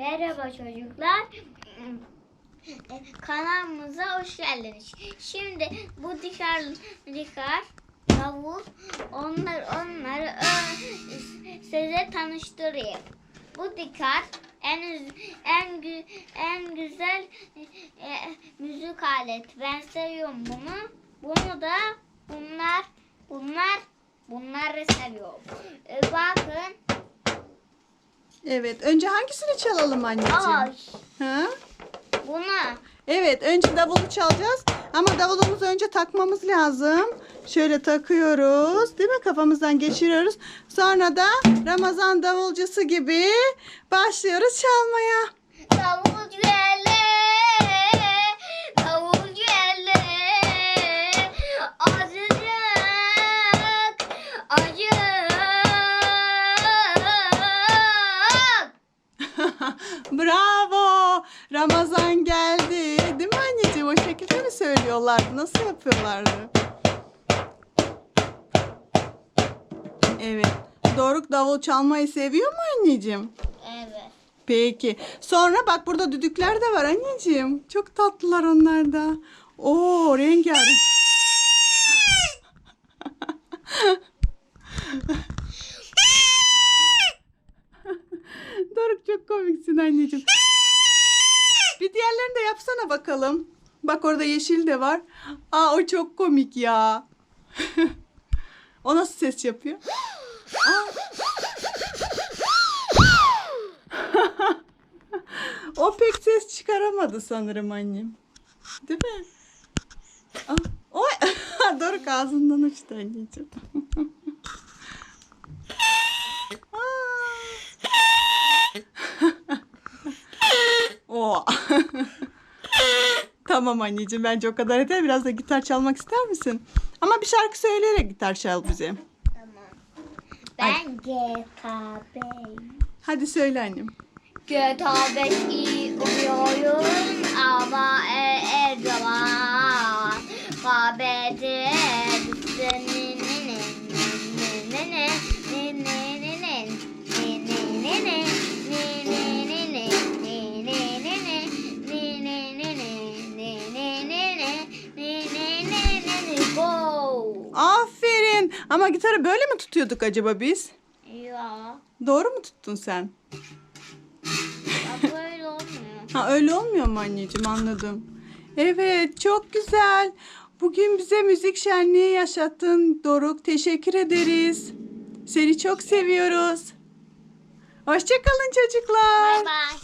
Merhaba çocuklar. Kanalımıza hoş geldiniz. Şimdi bu dikar dikar tavuk onlar onları size tanıştırayım. Bu dikar en en en güzel e, müzik aleti. Ben seviyorum bunu. Bunu da bunlar bunlar bunları seviyorum. E, bakın. Evet. Önce hangisini çalalım anneciğim? Ay. Ha? Buna. Evet. Önce davulu çalacağız. Ama davulumuzu önce takmamız lazım. Şöyle takıyoruz. Değil mi? Kafamızdan geçiriyoruz. Sonra da Ramazan davulcusu gibi başlıyoruz çalmaya. Ramazan geldi. Değil mi anneciğim? O şekilde mi söylüyorlardı? Nasıl yapıyorlardı? Evet. Doruk davul çalmayı seviyor mu anneciğim? Evet. Peki. Sonra bak burada düdükler de var anneciğim. Çok tatlılar onlar da. Oo rengarenk. Doruk çok komiksin anneciğim. Bir diğerlerini de yapsana bakalım. Bak orada yeşil de var. Aa o çok komik ya. o nasıl ses yapıyor? Aa. O pek ses çıkaramadı sanırım annem. Değil mi? Ah, oy. Doruk ağzından uçtu anneciğim. o. tamam anneciğim bence o kadar yeter. Biraz da gitar çalmak ister misin? Ama bir şarkı söyleyerek gitar çal bize. Tamam. Ben GKB'yim. Hadi söyle annem. GTA 5 iyi oynuyorum ama e, her zaman KBD Go. Ama gitarı böyle mi tutuyorduk acaba biz? Ya, Doğru mu tuttun sen? ya böyle olmuyor. Ha öyle olmuyor mu anneciğim anladım. Evet çok güzel. Bugün bize müzik şenliği yaşattın Doruk. Teşekkür ederiz. Seni çok seviyoruz. Hoşçakalın çocuklar. Bye bye.